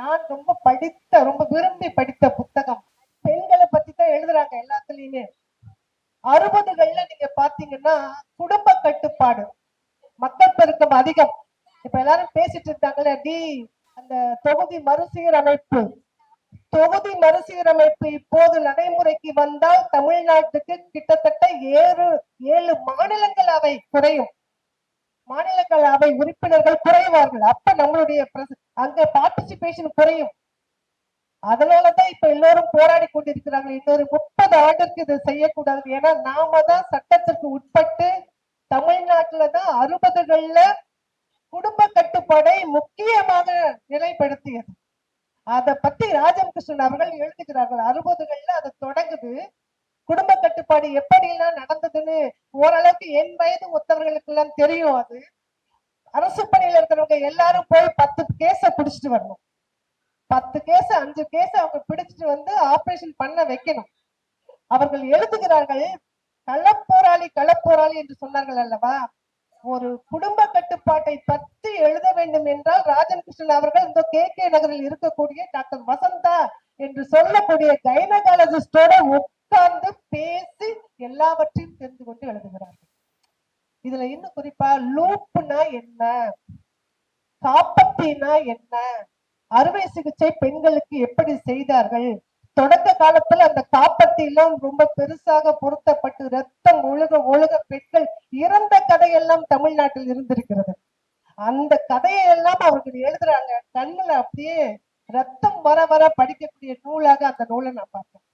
நான் ரொம்ப படித்த ரொம்ப விரும்பி படித்த புத்தகம். பெண்களை பத்தி தான் எழுதுறாங்க எல்லாத்துலயுமே. அறுபதுகள்ல நீங்க பாத்தீங்கன்னா குடும்ப கட்டுப்பாடு. மக்கள் பெருக்கம் அதிகம். இப்ப எல்லாரும் பேசிட்டு இருந்தாங்களே டி அந்த தொகுதி மறுசீரமைப்பு. தொகுதி மறுசீரமைப்பு இப்போது நடைமுறைக்கு வந்தால் தமிழ்நாட்டுக்கு கிட்டத்தட்ட ஏழு ஏழு மாநிலங்கள் அவை குறையும். மாநிலங்கள் அவை உறுப்பினர்கள் குறைவார்கள். அப்ப நம்மளுடைய அங்க பார்ட்டிசிபேஷன் குறையும். அதனாலதான் இப்ப எல்லோரும் போராடி கொண்டிருக்கிறாங்க இன்னொரு முப்பது ஆண்டுக்கு இதை செய்யக்கூடாது. ஏன்னா நாம தான் சட்டத்திற்கு உட்பட்டு தமிழ்நாட்டுல தான் அறுபதுகள்ல குடும்ப கட்டுப்பாடை முக்கியமாக நிலைப்படுத்தியது. அதை பத்தி ராஜகிருஷ்ணன் அவர்கள் எழுதுகிறார்கள். அறுபதுகள்ல அது தொடங்குது. குடும்ப கட்டுப்பாடு எப்படி எல்லாம் நடந்ததுன்னு ஓரளவுக்கு என் வயது ஒத்தவர்களுக்கு எல்லாம் தெரியும் அது. அரசு பணியில இருக்கிறவங்க எல்லாரும் போய் பத்து கேஸ பிடிச்சிட்டு வரணும். பத்து கேஸ் அஞ்சு கேஸ் அவங்க பிடிச்சிட்டு வந்து ஆபரேஷன் பண்ண வைக்கணும். அவர்கள் எழுதுகிறார்கள் களப்போராளி களப்போராளி என்று சொன்னார்கள் அல்லவா? ஒரு குடும்ப கட்டுப்பாட்டை பற்றி எழுத வேண்டும் என்றால் ராஜன் கிருஷ்ணன் அவர்கள் இந்த கே கே நகரில் இருக்கக்கூடிய டாக்டர் வசந்தா என்று சொல்லக்கூடிய கைனகாலஜிஸ்டோட உட்கார்ந்து பேசி எல்லாவற்றையும் தெரிந்து கொண்டு எழுதுகிறார்கள். இதுல இன்னும் குறிப்பா? லூப்புனா என்ன? காப்பத்தினா என்ன? அறுவை சிகிச்சை பெண்களுக்கு எப்படி செய்தார்கள்? தொடக்க காலத்துல அந்த காப்பத்தி எல்லாம் ரொம்ப பெருசாக பொருத்தப்பட்டு ரத்தம் ஒழுக ஒழுக பெண்கள் இறந்த கதையெல்லாம் தமிழ்நாட்டில் இருந்திருக்கிறது. அந்த கதையெல்லாம் அவர்கள் எழுதுறாங்க. கண்ணுல அப்படியே ரத்தம் வர வர படிக்கக்கூடிய நூலாக அந்த நூலை நான் பார்த்தேன்.